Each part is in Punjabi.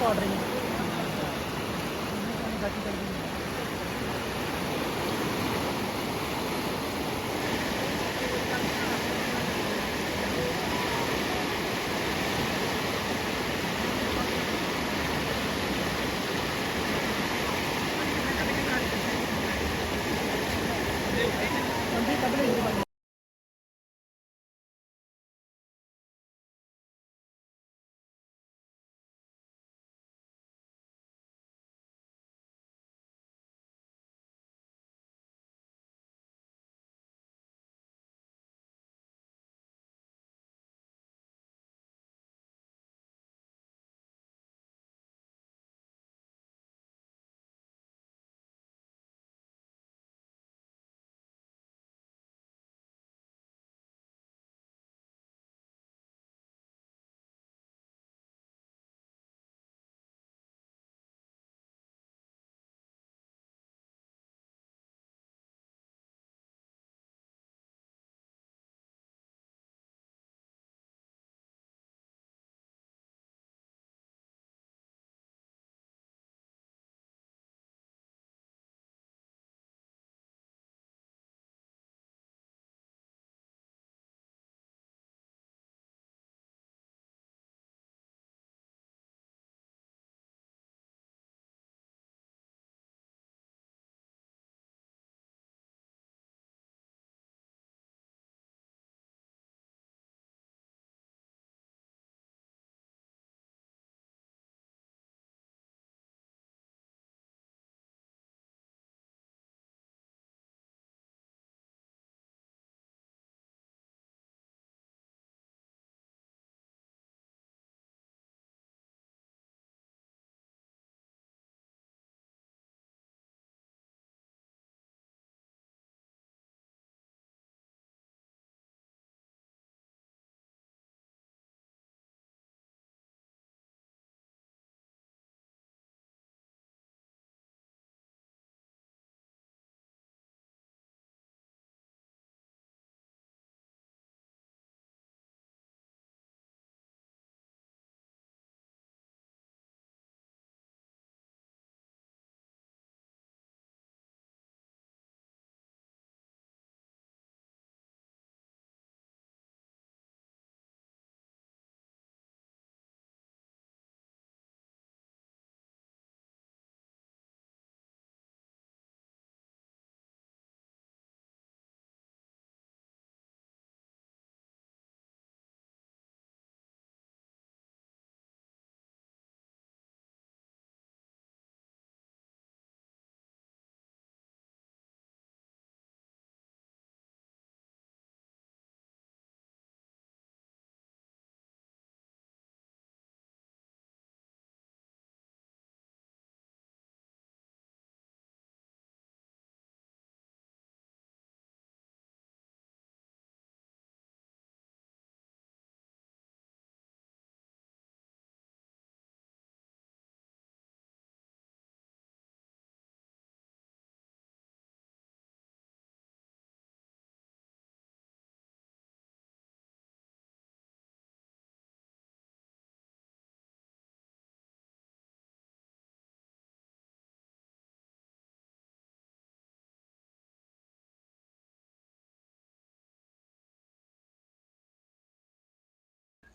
ਪਾੜ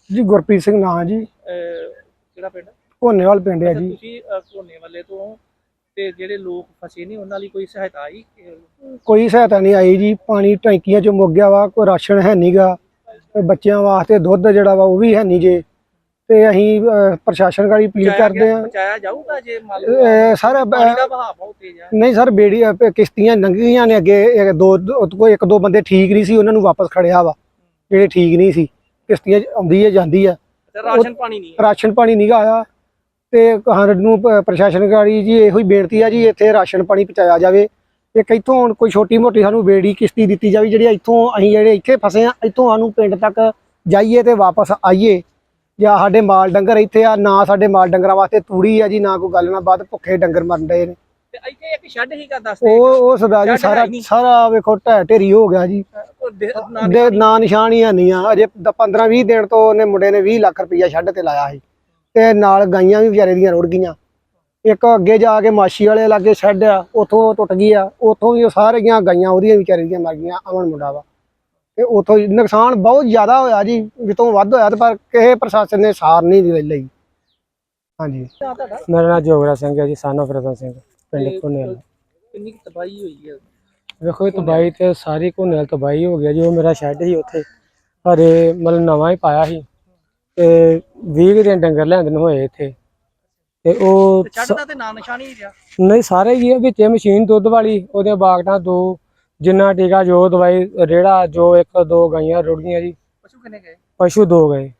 ਜੀ ਗੁਰਪ੍ਰੀਤ ਸਿੰਘ ਨਾਂ ਜੀ। ਅਹ ਕਿਹੜਾ ਪਿੰਡ? ਘੋਨੇਵਾਲ ਪਿੰਡ ਹੈ ਅੱਛਾ, ਜੀ। ਤੁਸੀਂ ਅਹ, ਘੋਨੇ ਵਾਲੇ ਤੋਂ ਤੇ ਜਿਹੜੇ ਲੋਕ ਫਸੇ ਨੇ ਉਹਨਾਂ ਲਈ ਕੋਈ ਸਹਾਇਤਾ ਆਈ? ਕੋਈ ਸਹਾਇਤਾ ਨਹੀਂ ਆਈ ਜੀ। ਪਾਣੀ ਟੈਂਕੀਆਂ ਚ ਮੁੱਕ ਗਿਆ ਵਾ ਕੋਈ ਰਾਸ਼ਨ ਹੈ ਨਹੀਂਗਾ ਤੇ ਬੱਚਿਆਂ ਵਾਸਤੇ ਦੁੱਧ ਜਿਹੜਾ ਵਾ ਉਹ ਵੀ ਹੈ ਨਹੀਂ ਜੇ। ਤੇ ਅਸੀਂ ਅਹ, ਪ੍ਰਸ਼ਾਸਨ ਗਾੜੀ ਅਪੀਲ ਬਚਾਇਆ ਕਰਦੇ ਗਿਆ- ਆ ਬਚਾਇਆ ਜਾਊਗਾ ਜੇ ਮੰਨ ਲਓ ਸਰ ਪਾਣੀ ਦਾ ਵਹਾਅ ਬਹੁਤ ਤੇਜ਼ ਹੈ ਨਹੀਂ ਸਰ ਬੇੜੀ ਅਹ, ਕਿਸ਼ਤੀਆਂ ਲੰਘੀਆਂ ਨੇ ਅੱਗੇ। ਦੋ- ਕੋਈ ਇੱਕ ਦੋ ਬੰਦੇ ਠੀਕ ਨਹੀਂ ਸੀ ਉਹਨਾਂ ਨੂੰ ਵਾਪਸ ਖੜਿਆ ਵਾ। ਜਿਹੜੇ ਠੀਕ ਨਹੀਂ ਸੀ। ਕਿਸ਼ਤੀਆਂ ਆਉਂਦੀ ਹੈ ਜਾਂਦੀ ਤੇ ਰਾਸ਼ਨ ਪਾਣੀ ਨਹੀਂ ਹੈ। ਰਾਸ਼ਨ ਪਾਣੀ ਨਿਗਾ ਆਇਆ। ਤੇ ਸਾਨੂੰ ਪ- ਪ੍ਰਸ਼ਾਸਨ ਗਾੜੀ ਜੀ ਇਹੋ ਹੀ ਬੇਨਤੀ ਆ ਜੀ ਇੱਥੇ ਰਾਸ਼ਨ ਪਾਣੀ ਪਹੁੰਚਾਇਆ ਜਾਵੇ। ਇੱਕ ਇੱਥੋਂ ਹੁਣ ਕੋਈ ਛੋਟੀ ਮੋਟੀ ਸਾਨੂੰ ਬੇੜੀ ਕਿਸ਼ਤੀ ਦਿੱਤੀ ਜਾਵੇ ਜਿਹੜੀ ਇੱਥੋਂ ਅਸੀਂ ਜਿਹੜੇ ਇੱਥੇ ਫਸੇ ਆ ਇੱਥੋਂ ਸਾਨੂੰ ਪਿੰਡ ਤੱਕ ਜਾਈਏ ਤੇ ਵਾਪਸ ਆਈਏ। ਜਾਂ ਸਾਡੇ ਮਾਲ ਡੰਗਰ ਇੱਥੇ ਆ ਨਾ ਸਾਡੇ ਮਾਲ ਡੰਗਰਾਂ ਵਾਸਤੇ ਤੂੜੀ ਆ ਜੀ ਨਾ ਕੋਈ ਗੱਲ ਨਾ ਬਾਤ ਭੁੱਖੇ ਡੰਗਰ ਮਰਨ ਡਏ ਨੇ। ਤੇ ਇੱਥੇ ਇੱਕ ਸ਼ੈੱਡ ਹੀ ਕਾ ਦੱਸਦੇ ਉਹ ਉਹ ਸਦਾ ਜੀ ਸਾਰਾ। ਸਾਰਾ ਵੇਖੋ ਢਹਿ ਢੇਰੀ ਹੋ ਗਿਆ ਜੀ। ਦੇ- ਨਾ- ਦੇ ਨਾਂ ਨਿਸ਼ਾਨ ਹੀ ਹੈ ਨਹੀਂ ਆ। ਅਜੇ 15 20 ਦਿਨ ਤੋਂ ਉਹਨੇ ਮੁੰਡੇ ਨੇ 20 ਲੱਖ ਰੁਪਈਆ ਛੱਡ ਤੇ ਲਾਇਆ ਸੀ। ਤੇ ਨਾਲ ਗਾਈਆਂ ਵੀ ਵਿਚਾਰੇ ਦੀਆਂ ਰੁੜ ਗਈਆਂ। ਇੱਕ ਅੱਗੇ ਜਾ ਕੇ ਮਾਛੀ ਵਾਲੇ ਲਾਗੇ ਛੱਡ ਆ ਉਥੋਂ ਟੁੱਟ ਗਈ ਆ। ਉਥੋਂ ਵੀ ਉਹ ਸਾਰੀਆਂ ਗਾਈਆਂ ਉਹਦੀਆਂ ਵਿਚਾਰੇ ਦੀਆਂ ਮਰ ਗਈਆਂ ਅਮਨ ਮੁੰਡਾ ਵਾ। ਤੇ ਉਥੋਂ ਨੁਕਸਾਨ ਬਹੁਤ ਜ਼ਿਆਦਾ ਹੋਇਆ ਜੀ ਜਿੱਤੋਂ ਵੱਧ ਹੋਇਆ ਤੇ ਪਰ ਕਿਸੇ ਪ੍ਰਸ਼ਾਸਨ ਨੇ ਸਾਰ ਨਹੀਂ ਲਈ- ਲਈ। ਹਾਂਜੀ। ਮੇਰਾ ਨਾਮ ਜੋਗਰਾ ਸਿੰਘ ਹੈ ਜੀ ਸਾਨੋ ਫਰਦਨ ਸਿੰਘ। ਪਿੰਡ ਘੁਨੇਲ ਕਿੰਨੀ ਕੁ ਤਬਾਹੀ ਹੋਈ ਹੈ ਵੇਖੋ ਇਹ ਤਬਾਈ ਤੇ ਸਾਰੀ ਘੁਨੇਲ ਤਬਾਈ ਹੋ ਗਿਆ। ਜੀ ਮੇਰਾ ਸ਼ੈੱਡ ਸੀ ਉੱਥੇ ਹਰੇ ਮਤਲਬ ਨਵਾਂ ਹੀ ਪਾਇਆ ਸੀ। ਤੇ 20 ਦਿਨ ਡੰਗਰ ਲੈਂਦੇ ਨੂੰ ਹੋਏ ਇੱਥੇ। ਤੇ ਉਹ ਤੇ ਨਾਂ ਨਿਸ਼ਾਨ ਰਿਹਾ? ਨਹੀਂ ਸਾਰੇ ਹੀ ਆ ਵਿੱਚ ਮਸ਼ੀਨ ਦੁੱਧ ਵਾਲੀ ਉਹਦੇ ਬਾਗਟਾਂ ਦੋ ਜਿੰਨਾ ਟੀਕਾ ਜੋ ਦਵਾਈ ਰੇੜਾ ਜੋ ਇੱਕ ਦੋ ਗਾਈਆਂ ਰੁੜ ਗਈਆਂ ਜੀ। ਪਸ਼ੂ ਕਿੰਨੇ ਗਏ? ਪਸ਼ੂ ਦੋ ਗਏ।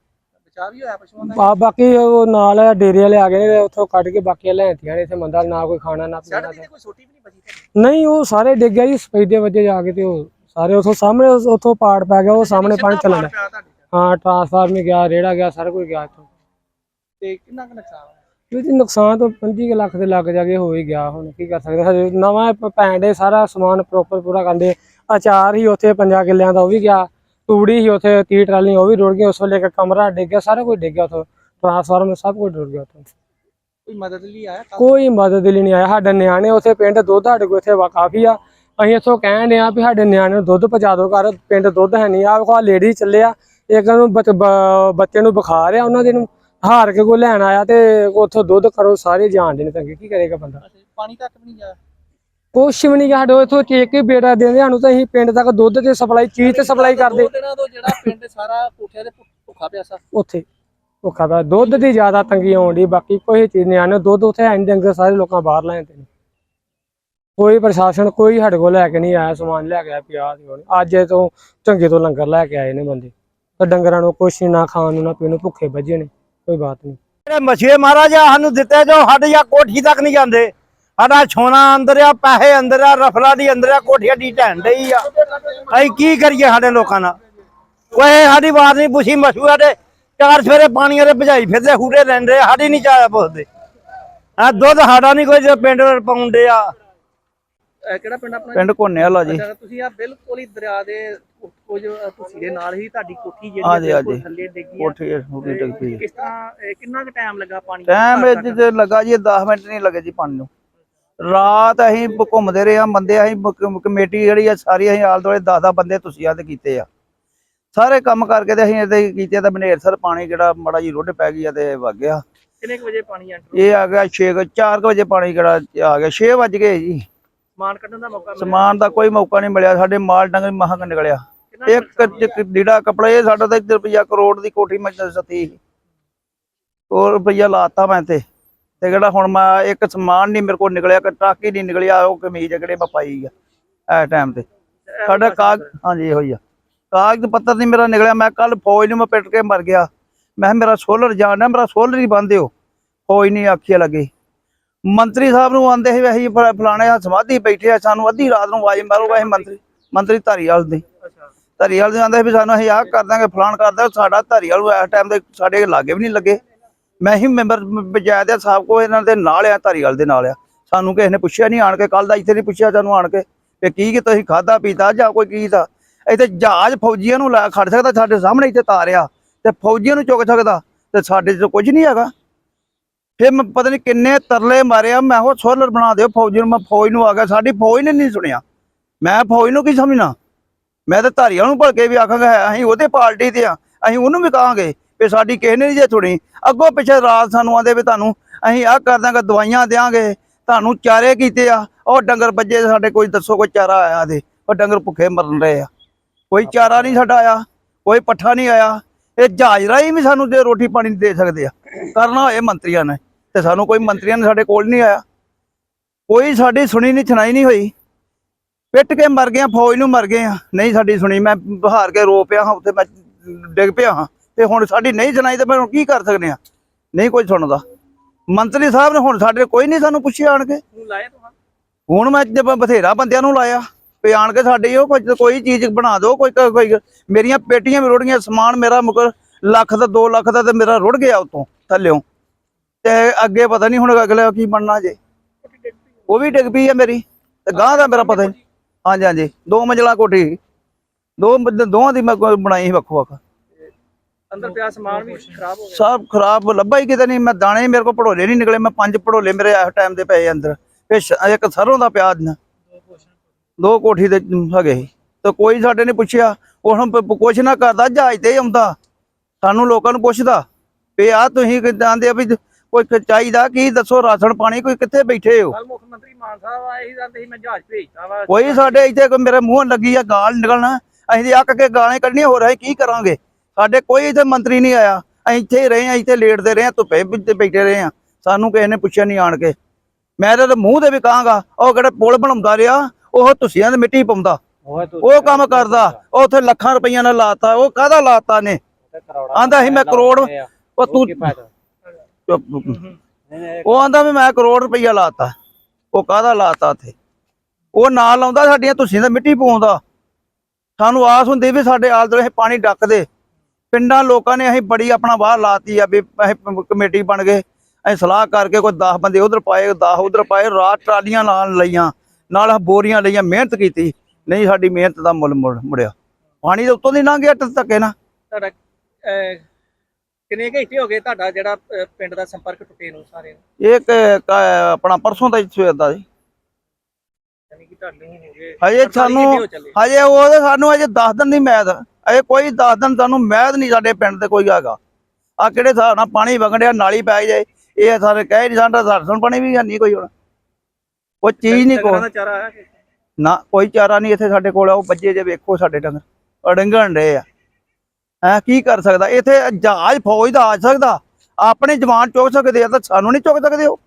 ਬਚਾਅ ਵੀ ਹੋਇਆ ਪਸ਼ੂਆਂ ਦਾ? ਆ ਬਾਕੀ ਉਹ ਨਾਲ ਡੇਰੇ ਵਾਲੇ ਆ ਗਏ ਨੇ ਉੱਥੋਂ ਕੱਢ ਕੇ ਬਾਕੀ ਲੈਂਦੀਆਂ ਨੇ ਇੱਥੇ ਮੰਦਾ ਨਾ ਕੋਈ ਖਾਣਾ ਨਾ ਪੀਣਾ। ਦੀ ਤੇ ਕੋਈ ਛੋਟੀ ਵੀ ਨਹੀਂ ਬਚੀ ਤੇ ਨਹੀਂ ਉਹ ਸਾਰੇ ਡਿੱਗ ਗਿਆ ਜੀ ਸਪੈਦੇ ਵਜੇ ਜਾ ਕੇ ਤੇ ਉਹ ਸਾਰੇ ਉਥੋਂ ਸਾਹਮਣੇ ਉੱਥੋਂ ਪਾੜ ਪੈ ਗਿਆ ਉਹ ਸਾਹਮਣੇ ਪਾਣੀ ਪਾੜ ਡਿਆ। ਪਿਆ ਤੁਹਾਡੇ। ਹਾਂ ਟਰਾਂਸਫਾਰਮਰ ਗਿਆ ਰੇੜਾ ਗਿਆ ਸਾਰਾ ਕੁਝ ਗਿਆ ਇੱਥੋਂ। ਤੇ ਕਿੰਨਾ ਕੁ ਨੁਕਸਾਨ ਹੋਇਆ? ਇਹ ਜੀ ਨੁਕਸਾਨ ਤਾਂ 25 ਕੁ ਲੱਖ ਦੇ ਲੱਗ ਜਾਗੇ ਹੋ ਹੀ ਗਿਆ ਹੁਣ ਕੀ ਕਰ ਸਕਦੇ? ਹਜੇ ਨਵਾਂ ਪੈਂਡੇ ਸਾਰਾ ਸਮਾਨ ਪ੍ਰੋਪਰ ਪੂਰਾ ਕਰਦੇ ਅਚਾਰ ਹੀ ਉੱਥੇ ਪੰਜਾਂ ਕਿੱਲਿਆਂ ਦਾ ਉਹ ਵੀ ਗਿਆ। ਤੂੜੀ ਹੀ ਉੱਥੇ 30 ਟਰਾਲੀਆਂ ਉਹ ਵੀ ਰੁੜ ਗਈਆਂ ਉਸ ਵੇਲੇ ਇੱਕ ਕਮਰਾ ਡਿੱਗ ਗਿਆ ਸਾਰਾ ਕੁਝ ਡਿੱਗ ਗਿਆ ਉੱਥੋਂ। ਟਰਾਂਸਫਾਰਮਰ ਸਭ ਕੁਝ ਰੁੜ ਗਿਆ ਉੱਥੋਂ। ਕੋਈ ਮਦਦ ਲਈ ਆਇਆ? ਕੋਈ ਮਦਦ ਲਈ ਨਹੀਂ ਆਇਆ। ਸਾਡੇ ਨਿਆਣੇ ਉੱਥੇ ਪਿੰਡ ਦੁੱਧ ਸਾਡੇ ਕੋਲ ਇੱਥੇ ਕਾਫੀ ਆ। ਅਸੀਂ ਇੱਥੋਂ ਕਹਿਣ ਡਏ ਆ ਵੀ ਸਾਡੇ ਨਿਆਣੇ ਨੂੰ ਦੁੱਧ ਪਹੁੰਚਾ ਦਿਓ ਘਰ ਪਿੰਡ ਦੁੱਧ ਹੈ ਨਹੀਂ। ਆ ਵੇਖੋ ਲੇਡੀ ਚੱਲਿਆ ਇੱਕ ਨੂੰ ਬੱਚ- ਨੂੰ ਬੁਖਾਰ ਆ ਉਹਨਾਂ ਦੇ ਨੂੰ ਹਾਰ ਕੇ ਕੋਈ ਲੈਣ ਆਇਆ ਤੇ ਉੱਥੋਂ ਦੁੱਧ ਕਰੋ ਸਾਰੇ ਜਾਣਦੇ ਨੇ ਤੰਗੇ। ਕੀ ਕਰੇਗਾ ਬੰਦਾ? ਪਾਣੀ ਤੱਕ ਵੀ ਨਹੀਂ ਗਿਆ ਕੁਛ ਵੀ ਨਹੀਂ ਸਾਡੇ ਇੱਥੋਂ ਚੇਕ ਹੀ ਬੇਟਾ ਦਿੰਦੇ ਸਾਨੂੰ ਤਾਂ ਅਸੀਂ ਪਿੰਡ ਤੱਕ ਦੁੱਧ ਤੇ ਸਪਲਾਈ ਚੀਜ਼ ਤੇ ਸਪਲਾਈ ਕਰਦੇ ਦੋ ਦਿਨਾਂ ਤੋਂ ਜਿਹੜਾ ਪਿੰਡ ਸਾਰਾ ਭੁੱਖਿਆ ਤੇ ਭੁ- ਭੁੱਖਾ ਪਿਆਸਾ ਉੱਥੇ ਭੁੱਖਾ ਪਿਆ। ਦੁੱਧ ਦੀ ਜ਼ਿਆਦਾ ਤੰਗੀ ਆਉਂਦੀ ਬਾਕੀ ਕੋਈ ਚੀਜ਼ ਨਹੀਂ ਆਨੇ ਦੁੱਧ ਉੱਥੇ ਐਂ ਡੰਗਰ ਸਾਰੇ ਲੋਕਾਂ ਬਾਹਰ ਲੈ ਜਾਂਦੇ ਨੇ। ਕੋਈ ਪ੍ਰਸ਼ਾਸਨ ਕੋਈ ਸਾਡੇ ਕੋਲ ਲੈ ਕੇ ਨਹੀਂ ਆਇਆ ਸਮਾਨ ਲੈ ਕੇ ਆਇਆ ਪਿਆ ਦੀ ਹੁਣ ਅੱਜ ਇਹ ਤੋਂ ਚੰਗੇ ਤੋਂ ਲੰਗਰ ਲੈ ਕੇ ਆਏ ਨੇ ਬੰਦੇ। ਤੇ ਡੰਗਰਾਂ ਨੂੰ ਕੁਛ ਨੀ, ਨਾ ਖਾਣ ਨੂੰ ਨਾ ਪੀਣ ਨੂੰ ਭੁੱਖੇ ਵੱਜੇ ਨੇ। ਕੋਈ ਬਾਤ ਨਹੀਂ। ਜਿਹੜੇ ਮਛੇ ਮਹਾਰਾਜਾ ਸਾਨੂੰ ਦਿੱਤੇ ਜੋ ਸਾਡੇ ਜਾਂ ਕੋਠੀ ਤੱਕ ਨਹੀਂ ਜਾਂਦੇ। ਸਾਡਾ ਛੋਨਾ ਅੰਦਰ ਆ ਪੈਸੇ ਅੰਦਰ ਆ ਰਫਲਾ ਦੀ ਅੰਦਰ ਆ ਕੋਠੀਆਂ ਦੀ ਢਹਿਣ ਡਈ ਆ। ਅਸੀਂ ਕੀ ਕਰੀਏ ਸਾਡੇ ਲੋਕਾਂ ਨਾਲ? ਕੋਈ ਸਾਡੀ ਬਾਤ ਨਹੀਂ ਪੁੱਛੀ ਮਸ਼ਹੂਰ ਦੇ ਚਾਰ ਸਵੇਰੇ ਪਾਣੀ ਵਾਲੇ ਭਜਾਈ ਫਿਰਦੇ ਹੂਰੇ ਲੈਂਦੇ ਸਾਡੀ ਨਹੀਂ ਚਾਹ ਪੁੱਛਦੇ। ਆ ਦੁੱਧ ਸਾਡਾ ਨਹੀਂ ਕੋਈ ਜੋ ਪਿੰਡ ਵਿੱਚ ਪਾਉਂਦੇ ਆ। ਇਹ ਕਿਹੜਾ ਪਿੰਡ ਆਪਣਾ ਪਿੰਡ ਕੋਨੇ ਵਾਲਾ ਜੀ। ਤੁਸੀਂ ਆ ਬਿਲਕੁਲ ਹੀ ਦਰਿਆ ਦੇ ਕੁਝ ਤੁਸੀਂ ਦੇ ਨਾਲ ਹੀ ਤੁਹਾਡੀ ਕੋਠੀ ਜਿਹੜੀ ਹਾਂਜੀ, ਹੈ। ਥੱਲੇ ਡਿੱਗੀ ਕੋਠੀ ਹੂਰੀ ਡਿੱਗ ਪਈ ਕਿਸ ਤਰ੍ਹਾਂ ਕਿੰਨਾ ਕੁ ਟਾਈਮ ਲੱਗਾ ਪਾਣੀ ਟਾਈਮ ਘਰ ਵਿੱਚ ਤੱਕ? ਤੇ ਲੱਗਾ ਜੀ 10 ਮਿੰਟ ਨਹੀਂ ਲੱਗੇ ਜੀ ਪਾਣੀ ਨੂੰ। ਰਾਤ ਅਸੀਂ ਘੁੰਮਦੇ ਰਹੇ ਆ ਬੰਦੇ ਅਸੀਂ ਕਮੇਟੀ ਜਿਹੜੀ ਆ ਸਾਰੀ ਅਸੀਂ ਆਲ ਦੁਆਲੇ 10 10 ਬੰਦੇ ਤੁਸੀਂ ਆ ਤੇ ਕੀਤੇ ਆ। ਸਾਰੇ ਕੰਮ ਕਰਕੇ ਤੇ ਅਸੀਂ ਇਹਦੇ ਕੀਤੇ ਤਾਂ ਬਨੇਰ ਸਰ ਪਾਣੀ ਜਿਹੜਾ ਮੜਾ ਜੀ ਰੁੱਡ ਪੈ ਗਈ ਆ ਤੇ ਵਗ ਗਿਆ। ਕਿੰਨੇ ਕੁ ਵਜੇ ਪਾਣੀ ਐਂਟਰ ਇਹ ਆ ਗਿਆ 6 4 ਵਜੇ ਪਾਣੀ ਜਿਹੜਾ ਆ ਗਿਆ 6 ਵਜ ਗਏ ਜੀ। ਸਮਾਨ ਕੱਢਣ ਦਾ ਮੌਕਾ ਸਮਾਨ ਦਾ ਕੋਈ ਮੌਕਾ ਨਹੀਂ ਮਿਲਿਆ ਸਾਡੇ ਮਾਲ ਡੰਗਰ ਮਹਾਂ ਨਿਕਲਿਆ। ਇੱਕ ਲੀੜਾ ਕਪੜਾ ਇਹ ਸਾਡਾ ਤਾਂ 1 ਰੁਪਿਆ ਕਰੋੜ ਦੀ ਕੋਠੀ ਮੈਂ ਸਤੀ ਉਹ ਰੁਪਈਆ ਲਾਤਾ ਮੈਂ ਤੇ। ਤੇ ਜਿਹੜਾ ਹੁਣ ਮੈਂ ਇੱਕ ਸਮਾਨ ਨਹੀਂ ਮੇਰੇ ਕੋਲ ਨਿਕਲਿਆ ਕਿ ਟਰੱਕ ਹੀ ਨਹੀਂ ਨਿਕਲਿਆ ਉਹ ਕਮੀਜ਼ ਜਿਹੜੇ ਮੈਂ ਪਾਈ ਆ ਐ ਟਾਈਮ ਤੇ। ਇਹੋ ਸਾਡਾ ਕਾਗ ਹਾਂਜੀ ਇਹੋ ਹੀ ਆ। ਕਾਗਜ਼ ਪੱਤਰ ਨਹੀਂ ਮੇਰਾ ਨਿਕਲਿਆ ਮੈਂ ਕੱਲ ਫੌਜ ਨੂੰ ਮੈਂ ਪਿੱਟ ਕੇ ਮਰ ਗਿਆ। ਮੈਂ ਮੇਰਾ ਸੋਲਰ ਜਾਣਾ ਮੇਰਾ ਸੋਲਰ ਹੀ ਬੰਦ ਦਿਓ। ਫੌਜ ਨਹੀਂ ਆਖੀਏ ਲੱਗੀ। ਮੰਤਰੀ ਸਾਹਿਬ ਨੂੰ ਆਂਦੇ ਸੀ ਫ- ਫਲਾਣੇ ਆ ਸਮਾਧੀ ਬੈਠੇ ਆ ਸਾਨੂੰ ਅੱਧੀ ਰਾਤ ਨੂੰ ਆਵਾਜ਼ ਮਾਰੂਗਾ ਅਸੀਂ ਮੰਤਰੀ ਮੰਤਰੀ ਧਾਰੀਵਾਲ ਦੇ। ਅੱਛਾ। ਧਾਰੀਵਾਲ ਦੇ ਆਂਦੇ ਵੀ ਸਾਨੂੰ ਅਸੀਂ ਆਹ ਕਰ ਦਾਂਗੇ ਫਲਾਣ ਕਰ ਦਾਂਗੇ ਸਾਡਾ ਧਾਰੀਵਾਲ ਨੂੰ ਇਸ ਟਾਈਮ ਦੇ ਸਾਡੇ ਲਾਗੇ ਵੀ ਨਹੀਂ ਲੱਗੇ। ਮੈਂ ਹੀ ਮੈਂਬਰ ਪੰਚਾਇਤ ਆ ਸਾਹਿਬ ਕੋ ਇਹਨਾਂ ਦੇ ਨਾਲ ਆ ਧਾਰੀਵਾਲ ਦੇ ਨਾਲ ਆ। ਸਾਨੂੰ ਕਿਸੇ ਨੇ ਪੁੱਛਿਆ ਨਹੀਂ ਆਣ ਕੇ ਕੱਲ ਦਾ ਇੱਥੇ ਨਹੀਂ ਪੁੱਛਿਆ ਸਾਨੂੰ ਆਣ ਕੇ ਕਿ ਕੀ ਕਿ ਤੁਸੀਂ ਖਾਦਾ ਪੀਤਾ ਜਾਂ ਕੋਈ ਕੀ ਦਾ ਇੱਥੇ ਜਹਾਜ਼ ਫੌਜੀਆਂ ਨੂੰ ਲਾ ਖੜ ਸਕਦਾ ਸਾਡੇ ਸਾਹਮਣੇ ਇੱਥੇ ਤਾਰਿਆ ਤੇ ਫੌਜੀਆਂ ਨੂੰ ਚੁੱਕ ਸਕਦਾ ਤੇ ਸਾਡੇ 'ਚ ਕੁਝ ਨਹੀਂ ਹੈਗਾ। ਫਿਰ ਮੈਂ ਪਤਾ ਨਹੀਂ ਕਿੰਨੇ ਤਰਲੇ ਮਾਰਿਆ ਮੈਂ ਉਹ ਸੋਲਰ ਬਣਾ ਦਿਓ ਫੌਜੀ ਨੂੰ ਮੈਂ ਫੌਜ ਨੂੰ ਆ ਗਿਆ ਸਾਡੀ ਫੌਜ ਨੇ ਨਹੀਂ ਸੁਣਿਆ। ਮੈਂ ਫੌਜ ਨੂੰ ਕੀ ਸਮਝਣਾ? ਮੈਂ ਤਾਂ ਧਾਰੀਆਂ ਨੂੰ ਭਲਕੇ ਵੀ ਆਖਾਂਗਾ ਹੈ, ਅਸੀਂ ਉਹਦੇ ਪਾਰਟੀ ਤੇ ਆ ਅਸੀਂ ਉਹਨੂੰ ਵੀ ਕਹਾਂਗੇ ਵੀ ਸਾਡੀ ਕਿਸੇ ਨੇ ਨਹੀਂ ਜੇ ਸੁਣੀ। ਅੱਗੋਂ ਪਿੱਛੇ ਰਾਤ ਸਾਨੂੰ ਆਂਦੇ ਵੀ ਤੁਹਾਨੂੰ ਅਸੀਂ ਆਹ ਕਰ ਦਾਂਗੇ ਦਵਾਈਆਂ ਦੇਾਂਗੇ ਤੁਹਾਨੂੰ ਚਾਰੇ ਕੀਤੇ ਆ, ਉਹ ਡੰਗਰ ਬੱਜੇ ਸਾਡੇ ਕੋਈ ਦੱਸੋ ਕੋਈ ਚਾਰਾ ਆਇਆ ਦੇ, ਉਹ ਡੰਗਰ ਭੁੱਖੇ ਮਰਨ ਰਹੇ ਆ। ਕੋਈ ਚਾਰਾ ਨਹੀਂ ਸਾਡਾ ਆਇਆ, ਕੋਈ ਪੱਠਾ ਨਹੀਂ ਆਇਆ, ਇਹ ਜਹਾਜ਼ ਰਾਹੀਂ ਵੀ ਸਾਨੂੰ ਦੇ ਰੋਟੀ ਪਾਣੀ ਦੇ ਸਕਦੇ ਆ। ਕਰਨਾ ਹੋਏ ਮੰਤਰੀਆਂ ਨੇ, ਤੇ ਸਾਨੂੰ ਕੋਈ ਮੰਤਰੀਆਂ ਨੇ ਸਾਡੇ ਕੋਲ ਨਹੀਂ ਆਇਆ। ਕੋਈ ਸਾਡੀ ਸੁਣੀ ਨਹੀਂ ਸੁਣਾਈ ਨਹੀਂ ਹੋਈ। ਪਿੱਟ ਕੇ ਮਰ ਗਏ ਫੌਜ ਨੂੰ ਮਰ ਗਏ ਆ। ਨਹੀਂ ਸਾਡੀ ਸੁਣੀ, ਮੈਂ ਹਾਰ ਕੇ ਰੋ ਪਿਆ ਹਾਂ, ਉੱਥੇ ਮੈਂ ਡਿੱਗ ਪਿਆ ਹਾਂ। ਤੇ ਹੁਣ ਸਾਡੀ ਨਹੀਂ ਸੁਣਾਈ ਤੇ ਮੈਂ ਹੁਣ ਕੀ ਕਰ ਸਕਦੇ ਆ ਨਹੀਂ ਕੋਈ ਸੁਣਦਾ। ਮੰਤਰੀ ਸਾਹਿਬ ਨੇ ਹੁਣ ਸਾਡੇ ਕੋਈ ਨਹੀਂ ਸਾਨੂੰ ਪੁੱਛਿਆ ਆਣ ਕੇ। ਹੁਣ ਮੈਂ ਬਥੇਰਾ ਬੰਦਿਆਂ ਨੂੰ ਲਾਇਆ। ਵੀ ਆਣ ਕੇ ਸਾਡੇ ਉਹ ਕੋਈ ਕੋਈ ਚੀਜ਼ ਬਣਾ ਦਿਓ ਕੋਈ ਕੋਈ ਮੇਰੀਆਂ ਪੇਟੀਆਂ ਵੀ ਰੁੜ ਗਈਆਂ ਸਮਾਨ ਮੇਰਾ ਮੁਕਰ ਲੱਖ ਦਾ 2 ਲੱਖ ਦਾ ਤੇ ਮੇਰਾ ਰੁੜ ਗਿਆ ਉਤੋਂ ਥੱਲਿਓਂ। ਤੇ ਅੱਗੇ ਪਤਾ ਨਹੀਂ ਹੁਣ ਅਗਲੇ ਕੀ ਬਣਨਾ ਜੇ। ਉਹ ਵੀ ਡਿੱਗ ਪਈ ਹੈ ਮੇਰੀ। ਤੇ ਗਾਂ ਦਾ ਮੇਰਾ ਪਤਾ ਨਹੀਂ ਹਾਂਜੀ ਹਾਂਜੀ। ਦੋ ਮੰਜ਼ਲਾ ਕੋਠੀ। ਦੋ ਦੋਵਾਂ ਦੀ ਮੈਂ ਬਣਾਈ ਸੀ ਵੱਖੋ ਵੱਖ। ਅੰਦਰ ਪਿਆ ਸਮਾਨ ਵੀ ਖਰਾਬ ਹੋ ਗਿਆ। ਸਭ ਖਰਾਬ ਲੱਭਾ ਹੀ ਕਿਤੇ ਨਹੀਂ। ਮੈਂ ਦਾਣੇ ਮੇਰੇ ਕੋਲ ਪੜੋਲੇ ਨਹੀਂ ਨਿਕਲੇ। ਮੈਂ ਪੰਜ ਪੜੋਲੇ ਮੇਰੇ ਇਸ ਟਾਈਮ ਦੇ ਪਏ ਅੰਦਰ। ਇੱਕ ਸਰੋਂ ਦਾ ਪਿਆਜ਼ ਨਾ। ਦੋ ਕੋਠੀ ਦੇ ਹੈਗੇ ਤੇ ਕੋਈ ਸਾਡੇ ਨੇ ਪੁੱਛਿਆ। ਉਹ ਹੁਣ ਕੁਛ ਨਾ ਕਰਦਾ ਜਹਾਜ਼ ਤੇ ਆਉਂਦਾ। ਸਾਨੂੰ ਲੋਕਾਂ ਨੂੰ ਪੁੱਛਦਾ। ਵੀ ਆ ਤੁਸੀਂ ਕਿਦਾਂ ਦੇ ਆ ਵੀ ਕੋਈ ਚਾਹੀਦਾ ਕੀ? ਦੱਸੋ ਰਾਸ਼ਨ ਪਾਣੀ ਕੋਈ ਕਿੱਥੇ ਬੈਠੇ ਹੋ? ਮੁੱਖ ਮੰਤਰੀ ਮਾਨ ਸਾਹਿਬ ਆਏ ਸੀ ਜਾਂਦੇ ਸੀ ਮੈਂ ਜਹਾਜ਼ ਭੇਜਤਾ ਵਾ। ਕੋਈ ਸਾਡੇ ਇੱਥੇ ਮੇਰੇ ਮੂੰਹ ਲੱਗੀ ਆ ਗਾਲ ਨਿਕਲਣਾ। ਅਸੀਂ ਅੱਕ ਕੇ ਗਾਲਾਂ ਕੱਢਣੀਆਂ। ਹੋ ਰਹੇ ਕੀ ਕਰਾਂਗੇ? ਸਾਡੇ ਕੋਈ ਇੱਥੇ ਮੰਤਰੀ ਨਹੀਂ ਆਇਆ। ਅਸੀਂ ਇੱਥੇ ਹੀ ਰਹੇ ਆ ਇੱਥੇ ਲੇਟਦੇ ਰਹੇ ਆ ਧੁੱਪੇ ਵਿੱਚ ਬੈਠੇ ਰਹੇ ਆ ਸਾਨੂੰ ਕਿਸੇ ਨੇ ਪੁੱਛਿਆ ਨਹੀਂ ਆਣ ਕੇ। ਮੈਂ ਤਾਂ ਮੂੰਹ ਤੇ ਵੀ ਕਹਾਂਗਾ ਉਹ ਕਿਹੜਾ ਪੁਲ ਬਣਾਉਂਦਾ ਰਿਹਾ ਉਹ ਤੁਸੀਆਂ ਦੇ ਮਿੱਟੀ ਪਾਉਂਦਾ। ਉਹ ਕੰਮ ਕਰਦਾ ਉਹ ਉੱਥੇ ਲੱਖਾਂ ਰੁਪਈਆ ਨਾਲ ਲਾਤਾ ਉਹ ਕਾਹਦਾ ਲਾਤਾ ਨੇ? ਆਂਦਾ ਸੀ ਮੈਂ ਕਰੋੜ ਉਹ ਤੂੰ। ਉਹ ਆਂਦਾ ਵੀ ਮੈਂ ਕਰੋੜ ਰੁਪਈਆ ਲਾਤਾ। ਉਹ ਕਾਹਦਾ ਲਾਤਾ ਉੱਥੇ? ਉਹ ਨਾਲ ਲਾਉਂਦਾ ਸਾਡੀਆਂ ਤੁਸੀਂ ਦਾ ਮਿੱਟੀ ਪਾਉਂਦਾ। ਸਾਨੂੰ ਆਸ ਹੁੰਦੀ ਵੀ ਸਾਡੇ ਆਲ ਦੁਆਲੇ ਪਾਣੀ ਡੱਕ ਦੇ। ਪਿੰਡਾਂ ਲੋਕਾਂ ਨੇ ਅਸੀਂ ਬੜੀ ਆਪਣਾ ਬਾਹਰ ਲਾਤੀ ਆ ਵੀ ਅਸੀਂ ਕਮੇਟੀ ਬਣ ਗਏ। ਅਸੀਂ ਸਲਾਹ ਕਰਕੇ ਕੋਈ 10 ਬੰਦੇ ਉਧਰ ਪਾਏ 10 ਉਧਰ ਪਾਏ ਰਾਤ ਟਰਾਲੀਆਂ ਨਾਲ ਲਈਆਂ। ਨਾਲ ਬੋਰੀਆਂ ਲਈਆਂ ਮਿਹਨਤ ਕੀਤੀ। ਨਹੀਂ ਸਾਡੀ ਮਿਹਨਤ ਦਾ ਮੁੱਲ ਮੁੜ- ਮੁੜਿਆ। ਪਾਣੀ ਦੇ ਉੱਤੋਂ ਦੀ ਲੰਘ ਗਿਆ ਧੱਕੇ ਨਾਲ। ਤੁਹਾਡਾ ਕਿੰਨੇ ਘੰਟੇ ਹੋ ਗਏ ਤੁਹਾਡਾ ਜਿਹੜਾ ਪਿੰਡ ਦਾ ਸੰਪਰਕ ਟੁੱਟੇ ਨੂੰ ਸਾਰੇ ਨੂੰ? ਇਹ ਆਪਣਾ ਪਰਸੋਂ ਦਾ ਹੀ ਸਵੇਰ ਦਾ ਜੀ। ਯਾਨੀ ਕਿ ਤੁਹਾਨੂੰ ਹੋ ਗਏ ਹਜੇ 48 ਸਾਨੂੰ। ਹਜੇ ਉਹ ਸਾਨੂੰ ਹਜੇ 10 ਦਿਨ ਦੀ ਮੈਦ। ਅਜੇ ਕੋਈ 10 ਦਿਨ ਸਾਨੂੰ ਮੈਦ ਨਹੀਂ ਸਾਡੇ ਪਿੰਡ ਤੇ ਕੋਈ ਹੈਗਾ। ਆ ਕਿਹੜੇ ਹਿਸਾਬ ਨਾਲ ਪਾਣੀ ਵਗੜਿਆ ਨਾਲੀ ਪੈ ਜਾਏ। ਇਹ ਸਾਰੇ ਕਹਿ ਨਹੀਂ ਸਾਡਾ ਦਰਸ਼ਨ ਪਾਣੀ ਵੀ ਨਹੀਂ ਕੋਈ ਹੁਣ। ਉਹ ਚੀਜ਼ ਨਹੀਂ ਡੰਗਰਾਂ ਕੋ ਦਾ ਚਾਰਾ ਆਇਆ ਕਿ? ਨਾ ਕੋਈ ਚਾਰਾ ਨਹੀਂ ਇੱਥੇ ਸਾਡੇ ਕੋਲ। ਉਹ ਬੱਜੇ ਜੇ ਵੇਖੋ ਸਾਡੇ ਡੰਗਰ। ਅੜੰਗਣ ਰਹੇ ਆ। ਹੈ ਕੀ ਕਰ ਸਕਦਾ? ਇੱਥੇ ਜਹਾਜ਼ ਫੌਜ ਦਾ ਆ ਸਕਦਾ। ਆਪਣੇ ਜਵਾਨ ਚੁੱਕ ਸਕਦੇ ਆ ਤਾਂ ਸਾਨੂੰ ਨਹੀਂ ਚੁੱਕ ਸਕਦੇ ਉਹ।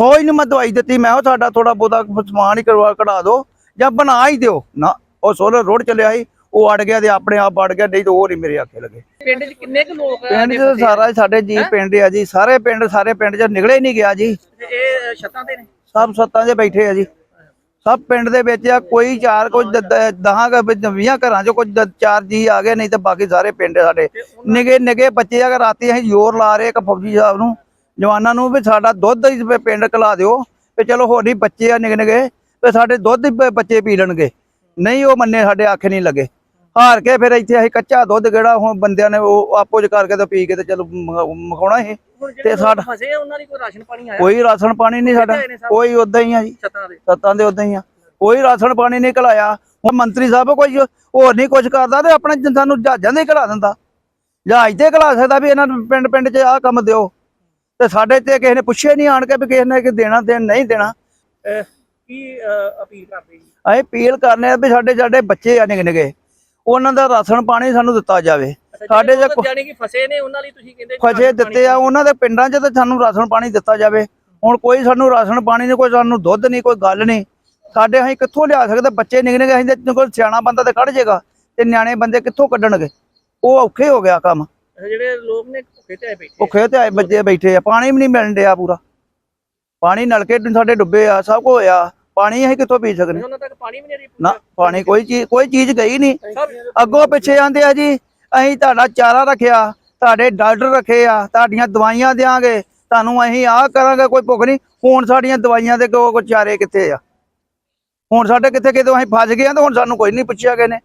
ਫੌਜ ਨੂੰ ਮੈਂ ਦਵਾਈ ਦਿੱਤੀ ਮੈਂ ਉਹ ਸਾਡਾ ਥੋੜਾ ਬਹੁਤਾ ਸਮਾਨ ਹੀ ਕਰਵਾ ਕਢਾ ਦਿਓ ਜਾਂ ਬਣਾ ਹੀ ਦਿਓ। ਨਾ ਉਹ ਸੋਲਰ ਰੋਡ ਚੱਲਿਆ ਸੀ ਉਹ ਅੜ ਗਿਆ ਤੇ ਆਪਣੇ ਆਪ ਅੜ ਗਿਆ ਨਹੀਂ ਤਾਂ ਉਹ ਨਹੀਂ ਮੇਰੇ ਆਖੇ ਲੱਗੇ। ਪਿੰਡ 'ਚ ਕਿੰਨੇ ਕੁ ਲੋਕ ਪਿੰਡ 'ਚ? ਸਾਰਾ ਸਾਡੇ ਜੀ ਪਿੰਡ ਆ ਜੀ ਸਾਰੇ ਪਿੰਡ ਸਾਰੇ ਪਿੰਡ 'ਚ ਨਿਕਲੇ ਹੀ ਨਹੀਂ ਗਿਆ ਜੀ। ਤੇ ਇਹ ਛੱਤਾਂ ਤੇ ਨੇ? ਸਭ ਸੱਤਾਂ 'ਚ ਬੈਠੇ ਆ ਜੀ। ਸਭ ਪਿੰਡ ਦੇ ਵਿੱਚ ਆ ਕੋਈ ਚਾਰ ਕੋਈ 10 20 ਘਰਾਂ 'ਚ ਕੁਝ ਚਾਰ ਜੀ ਆ ਗਏ ਨਹੀਂ ਤਾਂ ਬਾਕੀ ਸਾਰੇ ਪਿੰਡ ਸਾਡੇ। ਤੇ ਨਿਗੇ ਨਿਗੇ ਬੱਚੇ ਅਗਰ ਰਾਤੀ ਅਸੀਂ ਜ਼ੋਰ ਲਾ ਰਹੇ ਇੱਕ ਫੌਜੀ ਸਾਹਿਬ ਨੂੰ ਜਵਾਨਾਂ ਨੂੰ ਵੀ ਸਾਡਾ ਦੁੱਧ ਹੀ ਪਿੰਡ ਕਲਾ ਦਿਓ ਤੇ ਚਲੋ ਹੋਰ ਨਹੀਂ ਬੱਚੇ ਆ ਨਿਗੇ ਨਿਗੇ ਤੇ ਸਾਡੇ ਦੁੱਧ ਹੀ ਬੱਚੇ ਪੀ ਲੈਣਗੇ। ਨਹੀਂ ਉਹ ਮੰਨੇ ਸਾਡੇ ਆਖੇ ਨਹੀਂ ਲੱਗੇ। ਹਾਰ ਕੇ ਫਿਰ ਇੱਥੇ ਅਸੀਂ ਕੱਚਾ ਦੁੱਧ ਕਿਹੜਾ ਹੁਣ ਬੰਦਿਆਂ ਨੇ ਉਹ ਆਪੋ ਚ ਕਰਕੇ ਤੇ ਪੀ ਕੇ ਤੇ ਚਲੋ ਮਖਾਉਣਾ ਇਹ ਜਿਹੜੇ ਤੇ ਸਾਡਾ- ਫਸੇ ਉਹਨਾਂ ਲਈ ਕੋਈ ਰਾਸ਼ਨ ਪਾਣੀ ਆਇਆ? ਕੋਈ ਰਾਸ਼ਨ ਪਾਣੀ ਨਹੀਂ ਸਾਡਾ? ਕੋਈ ਉਦਾਂ ਹੀ ਆ ਜੀ। ਦੇ। ਸੱਤਾਂ ਦੇ ਉਦਾਂ ਹੀ ਆ। ਕੋਈ ਰਾਸ਼ਨ ਪਾਣੀ ਨਹੀਂ ਘਲਾਇਆ ਹੁਣ ਮੰਤਰੀ ਸਾਹਿਬ ਕੋਈ ਹੋਰ ਨਹੀਂ ਕੁਝ ਕਰਦਾ ਤੇ ਆਪਣੇ ਜ- ਸਾਨੂੰ ਜਹਾਜ਼ਾਂ ਦੇ ਹੀ ਘਲਾ ਦਿੰਦਾ। ਜਹਾਜ਼ ਤੇ ਘਲਾ ਸਕਦਾ ਵੀ ਇਹਨਾਂ ਨੂੰ ਪਿੰਡ ਪਿੰਡ 'ਚ ਆਹ ਕੰਮ ਦਿਓ। ਤੇ ਸਾਡੇ ਤੇ ਕਿਸੇ ਨੇ ਪੁੱਛਿਆ ਨਹੀਂ ਆਣ ਕੇ ਵੀ ਕਿਸੇ ਨੇ ਕਿ ਦੇਣਾ ਦੇਣ ਨਹੀਂ ਦੇਣਾ। ਕੀ ਅਪੀਲ ਕਰਦੇ ਜੀ? ਅਸੀਂ ਅਪੀਲ ਕਰਨੇ ਆ ਵੀ ਸਾਡੇ ਸਾਡੇ ਬੱਚੇ ਆ ਨਿਕ ਨਿਕੇ ਉਹਨਾਂ ਦਾ ਰਾਸ਼ਨ ਪਾਣੀ ਸਾਨੂੰ ਦਿੱਤਾ ਜਾਵੇ। ਸਾਡੇ ਜਿਹੜੇ ਜੇ ਕਿ ਫਸੇ ਨੇ ਉਹਨਾਂ ਲਈ ਤੁਸੀਂ ਕਹਿੰਦੇ ਰਾਸ਼ਨ ਦਿੱਤੇ ਆ ਉਹਨਾਂ ਦੇ ਪਿੰਡਾਂ 'ਚ ਤੇ ਸਾਨੂੰ ਰਾਸ਼ਨ ਪਾਣੀ ਦਿੱਤਾ ਜਾਵੇ। ਹੁਣ ਕੋਈ ਸਾਨੂੰ ਰਾਸ਼ਨ ਪਾਣੀ ਨਹੀਂ ਕੋਈ ਸਾਨੂੰ ਦੁੱਧ ਨਹੀਂ ਕੋਈ ਗੱਲ ਨਹੀਂ। ਸਾਡੇ ਅਸੀਂ ਕਿੱਥੋਂ ਲਿਆ ਸਕਦੇ? ਬੱਚੇ ਨਿਕ ਨਿਕ ਅਸੀਂ ਕੋਈ ਸਿਆਣਾ ਬੰਦਾ ਤੇ ਕੱਢ ਜੇਗਾ। ਤੇ ਨਿਆਣੇ ਬੰਦੇ ਕਿੱਥੋਂ ਕੱਢਣਗੇ? ਉਹ ਔਖੇ ਹੋ ਗਿਆ ਕੰਮ। ਜਿਹੜੇ ਲੋਕ ਨੇ ਭੁੱਖੇ ਤੇ ਆਏ ਬੈਠੇ ਭੁੱਖੇ ਤੇ ਆਏ ਬੱਚੇ ਬੈਠੇ ਆ ਪਾਣੀ ਵੀ ਨਹੀਂ ਮਿਲਣ ਡਿਆ ਪੂਰਾ। ਪਾਣੀ ਨਲਕੇ ਸਾਡੇ ਡੁੱਬੇ ਆ ਸਭ ਕੁਝ ਹੋਇਆ ਪਾਣੀ ਅਸੀਂ ਕਿੱਥੋਂ ਪੀ ਸਕਦੇ? ਉਹਨਾਂ ਤੱਕ ਪਾਣੀ ਵੀ ਨਹੀਂ ਰਹੀ ਨਾ ਪਾਣੀ ਕੋਈ ਚੀਜ਼ ਕੋਈ ਚੀਜ਼ ਗਈ ਨਹੀਂ। ਅੱਗੋਂ ਪਿੱਛੇ ਆਂਦੇ ਆ ਜੀ ਅਸੀਂ ਤੁਹਾਡਾ ਚਾਰਾ ਰੱਖਿਆ ਤੁਹਾਡੇ ਡਾਕਟਰ ਰੱਖੇ ਆ ਤੁਹਾਡੀਆਂ ਦਵਾਈਆਂ ਦਿਆਂਗੇ ਤੁਹਾਨੂੰ ਅਸੀਂ ਆਹ ਕਰਾਂਗੇ ਕੋਈ ਭੁੱਖ ਨਹੀਂ। ਹੁਣ ਸਾਡੀਆਂ ਦਵਾਈਆਂ ਦੇ ਕੋ ਚਾਰੇ ਕਿੱਥੇ ਆ? ਹੁਣ ਸਾਡੇ ਕਿੱਥੇ ਕਿਤੇ ਅਸੀਂ ਫਸ ਗਏ ਆ ਤੇ ਹੁਣ ਸਾਨੂੰ ਕੋਈ ਨਹੀਂ ਪੁੱਛਿਆ ਗਏ ਨੇ।